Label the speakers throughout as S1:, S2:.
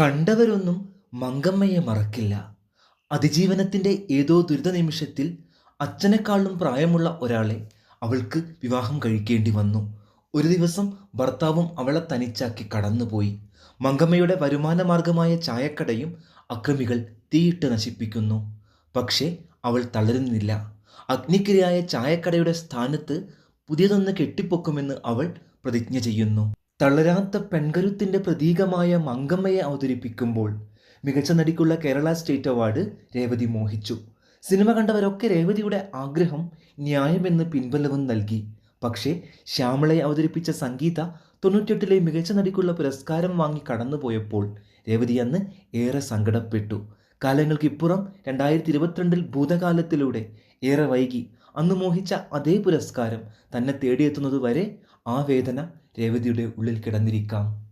S1: കണ്ടവരൊന്നും മങ്കമ്മയെ മറക്കില്ല. അതിജീവനത്തിന്റെ ഏതോ ദുരിത നിമിഷത്തിൽ അച്ഛനെക്കാളും പ്രായമുള്ള ഒരാളെ അവൾക്ക് വിവാഹം കഴിക്കേണ്ടി വന്നു. ഒരു ദിവസം ഭർത്താവും അവളെ തനിച്ചാക്കി കടന്നുപോയി. മങ്കമ്മയുടെ വരുമാന മാർഗമായ ചായക്കടയും അക്രമികൾ തീയിട്ട് നശിപ്പിക്കുന്നു. പക്ഷേ അവൾ തളരുന്നില്ല. അഗ്നിക്കിരയായ ചായക്കടയുടെ സ്ഥാനത്ത് പുതിയതൊന്ന് കെട്ടിപ്പൊക്കുമെന്ന് അവൾ പ്രതിജ്ഞ ചെയ്യുന്നു. തളരാത്ത പെൺകരുത്തിന്റെ പ്രതീകമായ മങ്കമ്മയെ അവതരിപ്പിക്കുമ്പോൾ മികച്ച നടിക്കുള്ള കേരള സ്റ്റേറ്റ് അവാർഡ് രേവതി മോഹിച്ചു. സിനിമ കണ്ടവരൊക്കെ രേവതിയുടെ ആഗ്രഹം ന്യായമെന്ന് പിൻബലവും നൽകി. പക്ഷേ ശ്യാമളയെ അവതരിപ്പിച്ച സംഗീത തൊണ്ണൂറ്റെട്ടിലെ മികച്ച നടിക്കുള്ള പുരസ്കാരം വാങ്ങി കടന്നുപോയപ്പോൾ രേവതി അന്ന് ഏറെ സങ്കടപ്പെട്ടു. കാലങ്ങൾക്കിപ്പുറം രണ്ടായിരത്തി ഇരുപത്തിരണ്ടിൽ ഭൂതകാലത്തിലൂടെ ഏറെ വൈകി. അന്ന് മോഹിച്ച അതേ പുരസ്കാരം തന്നെ തേടിയെത്തുന്നത് വരെ ആ വേദന രേവതിയുടെ ഉള്ളിൽ കിടന്നിരിക്കാം.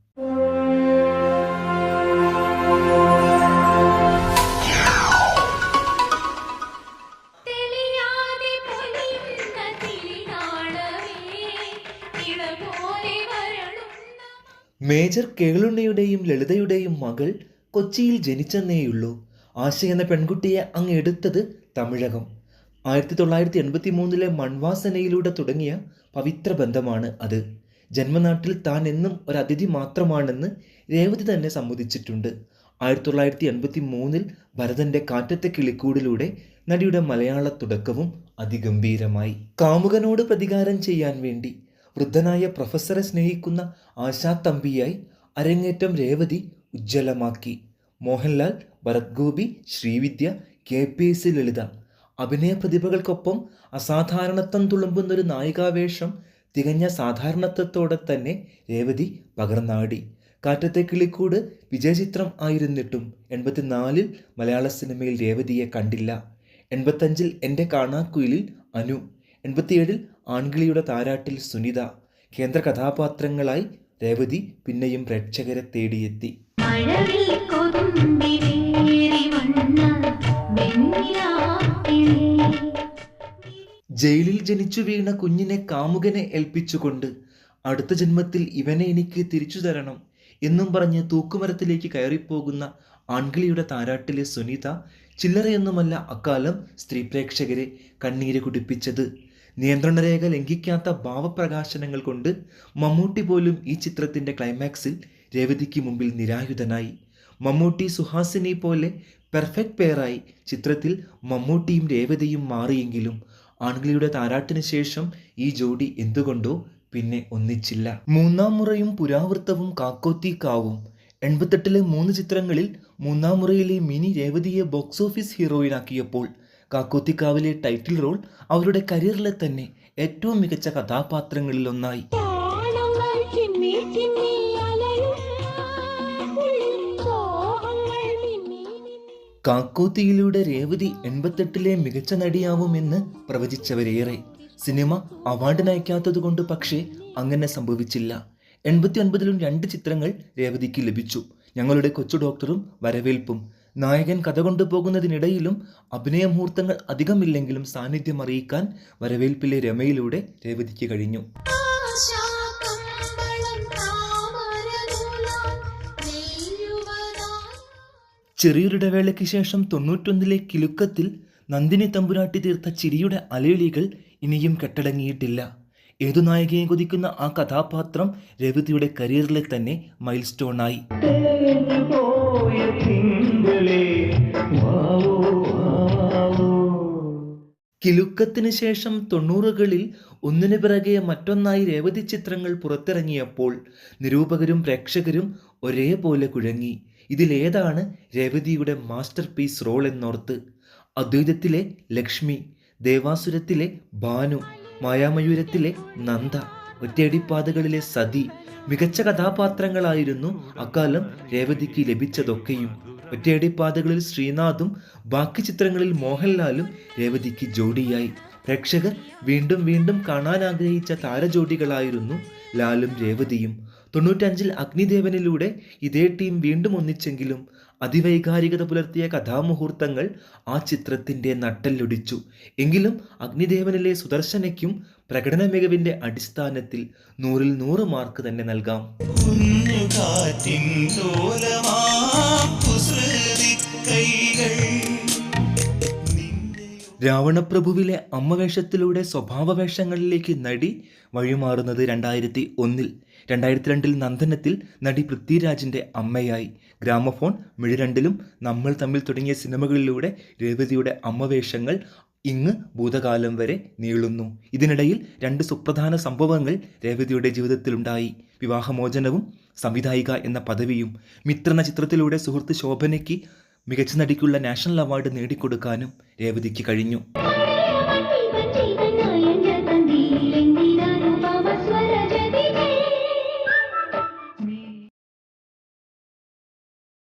S1: മേജർ കേളുണ്ണയുടെയും ലളിതയുടെയും മകൾ കൊച്ചിയിൽ ജനിച്ചെന്നേയുള്ളൂ. ആശ എന്ന പെൺകുട്ടിയെ അങ്ങ് എടുത്തത് തമിഴകം. ആയിരത്തി തൊള്ളായിരത്തി എൺപത്തി മൂന്നിലെ മൺവാസനയിലൂടെ തുടങ്ങിയ പവിത്ര ബന്ധമാണ് അത്. ജന്മനാട്ടിൽ താൻ എന്നും ഒരു അതിഥി മാത്രമാണെന്ന് രേവതി തന്നെ സമ്മതിച്ചിട്ടുണ്ട്. ആയിരത്തി തൊള്ളായിരത്തി എൺപത്തി മൂന്നിൽ ഭരതന്റെ കാറ്റത്തെ കിളിക്കൂടിലൂടെ നടിയുടെ മലയാള തുടക്കവും അതിഗംഭീരമായി. കാമുകനോട് പ്രതികാരം ചെയ്യാൻ വേണ്ടി വൃദ്ധനായ പ്രൊഫസറെ സ്നേഹിക്കുന്ന ആശാ തമ്പിയായി അരങ്ങേറ്റം രേവതി ഉജ്ജ്വലമാക്കി. Mohanlal Bharath Gopi Srividya K P S Lalitha അഭിനയ പ്രതിഭകൾക്കൊപ്പം അസാധാരണത്വം തുളുമ്പുന്നൊരു നായികാവേഷം തികഞ്ഞ സാധാരണത്വത്തോടെ തന്നെ രേവതി പകർന്നാടി. കാറ്റത്തെ കിളിക്കൂട് വിജയചിത്രം ആയിരുന്നിട്ടും എൺപത്തിനാലിൽ മലയാള സിനിമയിൽ രേവതിയെ കണ്ടില്ല. എൺപത്തഞ്ചിൽ എന്റെ കാണാക്കുയിലിൽ അനു. എൺപത്തിയേഴിൽ ആൺകിളിയുടെ താരാട്ടിൽ സുനിത. കേന്ദ്ര കഥാപാത്രങ്ങളായി രേവതി പിന്നെയും പ്രേക്ഷകരെ തേടിയെത്തി. ജനിച്ചു വീണ കുഞ്ഞിനെ കാമുകനെ ഏൽപ്പിച്ചുകൊണ്ട് അടുത്ത ജന്മത്തിൽ ഇവനെ എനിക്ക് തിരിച്ചു തരണം എന്നും പറഞ്ഞ് തൂക്കുമരത്തിലേക്ക് കയറിപ്പോകുന്ന ആൺകിളിയുടെ താരാട്ടിലെ സുനിത ചില്ലറയൊന്നുമല്ല അക്കാലം സ്ത്രീ പ്രേക്ഷകരെ കണ്ണീര് കുടിപ്പിച്ചത്. നിയന്ത്രണരേഖ ലംഘിക്കാത്ത ഭാവപ്രകാശനങ്ങൾ കൊണ്ട് മമ്മൂട്ടി പോലും ഈ ചിത്രത്തിന്റെ ക്ലൈമാക്സിൽ രേവതിക്ക് മുമ്പിൽ നിരായുധനായി. മമ്മൂട്ടി സുഹാസിനി പോലെ പെർഫെക്റ്റ് പെയറായി ചിത്രത്തിൽ മമ്മൂട്ടിയും രേവതിയും മാറിയെങ്കിലും ആൺകിളിയുടെ താരാട്ടിന് ശേഷം ഈ ജോഡി എന്തുകൊണ്ടോ പിന്നെ ഒന്നിച്ചില്ല. മൂന്നാം മുറയും പുരാവൃത്തവും കാക്കോത്തി കാവും എൺപത്തെട്ടിലെ മൂന്ന് ചിത്രങ്ങളിൽ മൂന്നാം മുറയിലെ മിനി രേവതിയെ ബോക്സ് ഓഫീസ് ഹീറോയിനാക്കിയപ്പോൾ കാക്കോത്തിക്കാവിലെ ടൈറ്റിൽ റോൾ അവരുടെ കരിയറിലെ തന്നെ ഏറ്റവും മികച്ച കഥാപാത്രങ്ങളിൽ കാക്കോത്തിയിലൂടെ രേവതി എൺപത്തെട്ടിലെ മികച്ച നടിയാവുമെന്ന് പ്രവചിച്ചവരേറെ. സിനിമ അവാർഡ് നയിക്കാത്തതുകൊണ്ട് പക്ഷേ അങ്ങനെ സംഭവിച്ചില്ല. എൺപത്തി ഒൻപതിലും രണ്ട് ചിത്രങ്ങൾ രേവതിക്ക് ലഭിച്ചു. ഞങ്ങളുടെ കൊച്ചു ഡോക്ടറും വരവേൽപ്പും. നായകൻ കഥ കൊണ്ടുപോകുന്നതിനിടയിലും അഭിനയ മുഹൂർത്തങ്ങൾ അധികമില്ലെങ്കിലും സാന്നിധ്യം അറിയിക്കാൻ വരവേൽപ്പിലെ രമയിലൂടെ രേവതിക്ക് കഴിഞ്ഞു. ചെറിയൊരിടവേളയ്ക്ക് ശേഷം തൊണ്ണൂറ്റൊന്നിലെ കിലുക്കത്തിൽ നന്ദിനി തമ്പുരാട്ടി തീർത്ത ചിരിയുടെ അലയൊലികൾ ഇനിയും കെട്ടടങ്ങിയിട്ടില്ല. ഏതു നായികയെ കൊതിക്കുന്ന ആ കഥാപാത്രം രേവതിയുടെ കരിയറിലെ തന്നെ മൈൽ സ്റ്റോണായി കിലുക്കത്തിന് ശേഷം തൊണ്ണൂറുകളിൽ ഒന്നിനു പിറകെ മറ്റൊന്നായി രേവതി ചിത്രങ്ങൾ പുറത്തിറങ്ങിയപ്പോൾ നിരൂപകരും പ്രേക്ഷകരും ഒരേപോലെ കുഴങ്ങി. ഇതിലേതാണ് രേവതിയുടെ മാസ്റ്റർ പീസ് റോൾ എന്നോർത്ത്. അദ്വൈതത്തിലെ ലക്ഷ്മി ദേവാസുരത്തിലെ ഭാനു മായാമയൂരത്തിലെ നന്ദ ഒറ്റയടിപ്പാതകളിലെ സതി മികച്ച കഥാപാത്രങ്ങളായിരുന്നു അക്കാലം രേവതിക്ക് ലഭിച്ചതൊക്കെയും. ഒറ്റയടിപ്പാതകളിൽ ശ്രീനാഥും ബാക്കി ചിത്രങ്ങളിൽ മോഹൻലാലും രേവതിക്ക് ജോഡിയായി. പ്രേക്ഷകർ വീണ്ടും വീണ്ടും കാണാൻ ആഗ്രഹിച്ച താരജോഡികളായിരുന്നു ലാലും രേവതിയും. തൊണ്ണൂറ്റഞ്ചിൽ അഗ്നിദേവനിലൂടെ ഇതേ ടീം വീണ്ടും ഒന്നിച്ചെങ്കിലും അതിവൈകാരികത പുലർത്തിയ കഥാമുഹൂർത്തങ്ങൾ ആ ചിത്രത്തിന്റെ നട്ടെല്ലൊടിച്ചു. എങ്കിലും അഗ്നിദേവനിലെ സുദർശനയ്ക്കും പ്രകടന മികവിന്റെ അടിസ്ഥാനത്തിൽ നൂറിൽ നൂറ് മാർക്ക് തന്നെ നൽകാം. രാവണപ്രഭുവിലെ അമ്മവേഷത്തിലൂടെ സ്വഭാവവേഷങ്ങളിലേക്ക് നടി വഴിമാറുന്നത് രണ്ടായിരത്തി ഒന്നിൽ. രണ്ടായിരത്തി രണ്ടിൽ നന്ദനത്തിൽ നടി പൃഥ്വിരാജിന്റെ അമ്മയായി. ഗ്രാമഫോൺ മിഴിരണ്ടിലും നമ്മൾ തമ്മിൽ തുടങ്ങിയ സിനിമകളിലൂടെ രേവതിയുടെ അമ്മവേഷങ്ങൾ ഇങ്ങ് ഭൂതകാലം വരെ നീളുന്നു. ഇതിനിടയിൽ രണ്ട് സുപ്രധാന സംഭവങ്ങൾ രേവതിയുടെ ജീവിതത്തിലുണ്ടായി. വിവാഹമോചനവും സംവിധായിക എന്ന പദവിയും മിത്ര എന്ന ചിത്രത്തിലൂടെ സുഹൃത്ത് ശോഭനയ്ക്ക് മികച്ച നടിക്കുള്ള നാഷണൽ അവാർഡ് നേടിക്കൊടുക്കാനും രേവതിക്ക് കഴിഞ്ഞു.